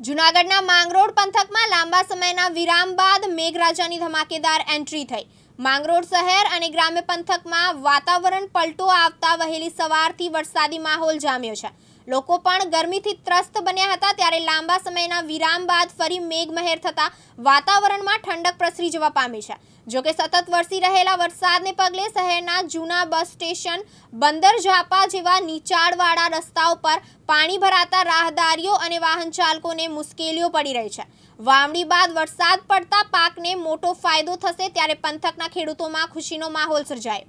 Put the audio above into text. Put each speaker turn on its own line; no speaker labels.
જૂનાગઢના માંગરોળ પંથકમાં લાંબા સમયના વિરામ બાદ મેઘરાજાની ધમાકેદાર એન્ટ્રી થઈ. માંગરોળ શહેર અને ગ્રામ્ય પંથકમાં વાતાવરણ પલટો આવતા વહેલી સવારથી વરસાદી માહોલ જામ્યો છે. લોકો પણ ગરમીથી ત્રસ્ત બન્યા હતા ત્યારે લાંબા સમયના વિરામ બાદ ફરી મેઘમહેર થતા વાતાવરણમાં ઠંડક પ્રસરી જવા પામી છે. જોકે સતત વરસી રહેલા વરસાદને પગલે શહેરના જૂના બસ સ્ટેશન, બંદર ઝાપા જેવા નીચાણવાળા રસ્તાઓ પર પાણી ભરાતા રાહદારીઓ અને વાહન ચાલકોને મુશ્કેલીઓ પડી રહી છે. વાવણી બાદ વરસાદ પડતા પાકને મોટો ફાયદો થશે ત્યારે પંથકના ખેડૂતોમાં ખુશીનો માહોલ સર્જાયો.